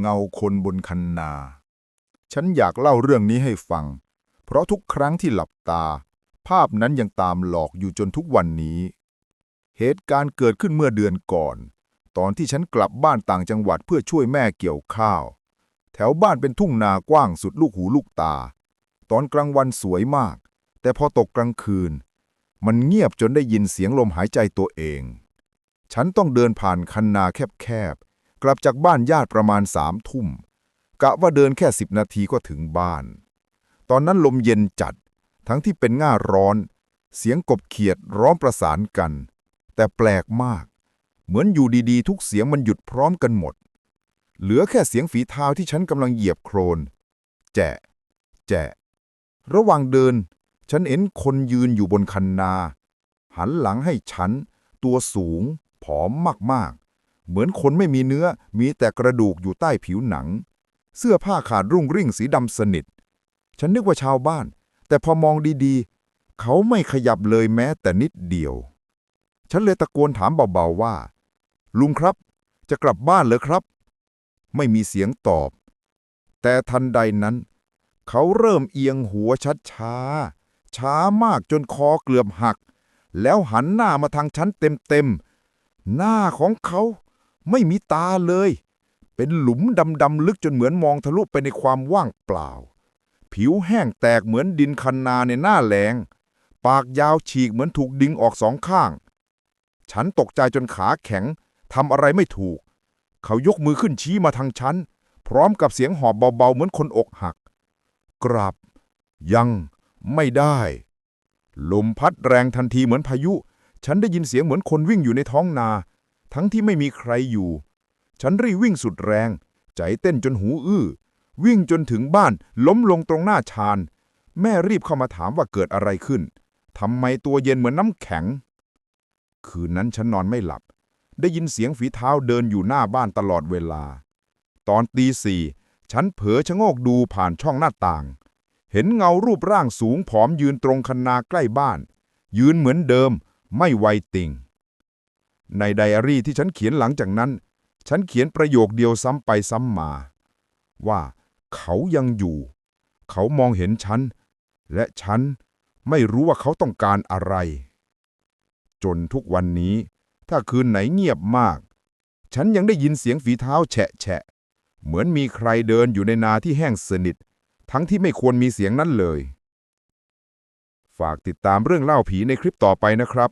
เงาคนบนคันนา ฉันอยากเล่าเรื่องนี้ให้ฟัง เพราะทุกครั้งที่หลับตา ภาพนั้นยังตามหลอกอยู่จนทุกวันนี้ เหตุการณ์เกิดขึ้นเมื่อเดือนก่อน ตอนที่ฉันกลับบ้านต่างจังหวัดเพื่อช่วยแม่เกี่ยวข้าว แถวบ้านเป็นทุ่งนากว้างสุดลูกหูลูกตา ตอนกลางวันสวยมาก แต่พอตกกลางคืน มันเงียบจนได้ยินเสียงลมหายใจตัวเอง ฉันต้องเดินผ่านคันนาแคบๆ กลับจากบ้านญาติประมาณสามทุ่ม กะว่าเดินแค่สิบนาทีก็ถึงบ้าน ตอนนั้นลมเย็นจัด ทั้งที่เป็นง่าร้อน เสียงกบเขียดร้องประสานกัน แต่แปลกมาก เหมือนอยู่ดีๆ ทุกเสียงมันหยุดพร้อมกันหมด เหลือแค่เสียงฝีเท้าที่ฉันกำลังเหยียบโครน แจะ แจะ ระหว่างเดิน ฉันเห็นคนยืนอยู่บนคันนา หันหลังให้ฉัน ตัวสูง ผอมมาก เหมือนคนไม่มีเนื้อมีแต่กระดูกอยู่ใต้ผิวหนัง เสื้อผ้าขาดรุ่งริ่งสีดำสนิท ฉันนึกว่าชาวบ้าน แต่พอมองดีๆ เขาไม่ขยับเลยแม้แต่นิดเดียว ฉันเลยตะโกนถามเบาๆว่า ลุงครับ จะกลับบ้านเหรอครับ ไม่มีเสียงตอบ แต่ทันใดนั้น เขาเริ่มเอียงหัวชัดชาช้ามากจนคอเกือบหัก แล้วหันหน้ามาทางฉันเต็มๆหน้าของเขา ไม่มีตาเลย เป็นหลุมดำๆลึกจนเหมือนมองทะลุไปในความว่างเปล่า ผิวแห้งแตกเหมือนดินคันนาในหน้าแล้ง ปากยาวฉีกเหมือนถูกดึงออกสองข้าง ฉันตกใจจนขาแข็งทำอะไรไม่ถูก เขายกมือขึ้นชี้มาทางฉัน พร้อมกับเสียงหอบเบาๆเหมือนคนอกหัก กราบ ยังไม่ได้ ลมพัดแรงทันทีเหมือนพายุ ฉันได้ยินเสียงเหมือนคนวิ่งอยู่ในท้องนา ทั้งที่ไม่มีใครอยู่ ฉันรีบวิ่งสุดแรง ใจเต้นจนหูอื้อ วิ่งจนถึงบ้านล้มลงตรงหน้าชาน แม่รีบเข้ามาถามว่าเกิดอะไรขึ้น ทำไมตัวเย็นเหมือนน้ำแข็ง คืนนั้นฉันนอนไม่หลับ ได้ยินเสียงฝีเท้าเดินอยู่หน้าบ้านตลอดเวลา ตอนตีสี่ฉันเผลอชะโงกดูผ่านช่องหน้าต่าง เห็นเงารูปร่างสูงผอมยืนตรงคันนาใกล้บ้าน ยืนเหมือนเดิม ไม่ไวติง ในไดอารี่ที่ฉันเขียนหลังจากนั้น ฉันเขียนประโยคเดียวซ้ำไปซ้ำมา ว่าเขายังอยู่ เขามองเห็นฉัน และฉันไม่รู้ว่าเขาต้องการอะไร จนทุกวันนี้ ถ้าคืนไหนเงียบมาก ฉันยังได้ยินเสียงฝีเท้าแฉะแฉะ เหมือนมีใครเดินอยู่ในนาที่แห้งสนิท ทั้งที่ไม่ควรมีเสียงนั้นเลย ฝากติดตามเรื่องเล่าผีในคลิปต่อไปนะครับ